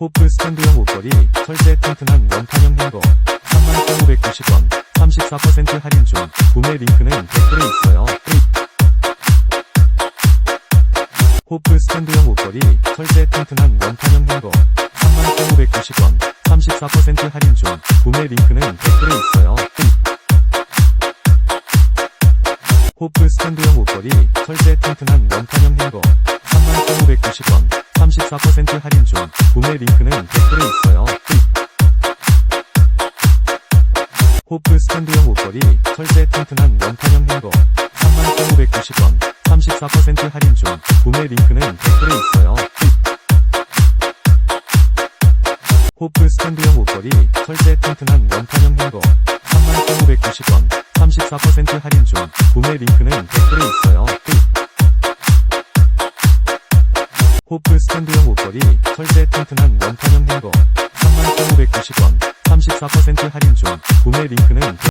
호프 스탠드형 옷걸이, 철제 튼튼한 원판형 행거, 31,590원, 34% 할인 중, 구매 링크는 댓글에 있어요. 호프 스탠드형 옷걸이, 철제 튼튼한 원판형 행거, 31,590원, 34% 할인 중, 구매 링크는 댓글에 있어요. 호프 스탠드형 옷걸이, 철제 튼튼한 원판형 행거, 31,590원, 34% 할인 중, 구매 링크는 댓글에 있어요. 호프 스탠드형 옷걸이, 철제 튼튼한 원판형 행거, 31,590원, 34% 할인 중, 구매 링크는 댓글에 있어요. 호프 스탠드형 옷걸이, 철제 튼튼한 원판형 행거, 31,590원, 34% 할인 중, 구매 링크는 댓글에 있어요. 호프 스탠드형 옷걸이, 철제 튼튼한 원판형 행거, 31,590원, 34% 할인 중, 구매 링크는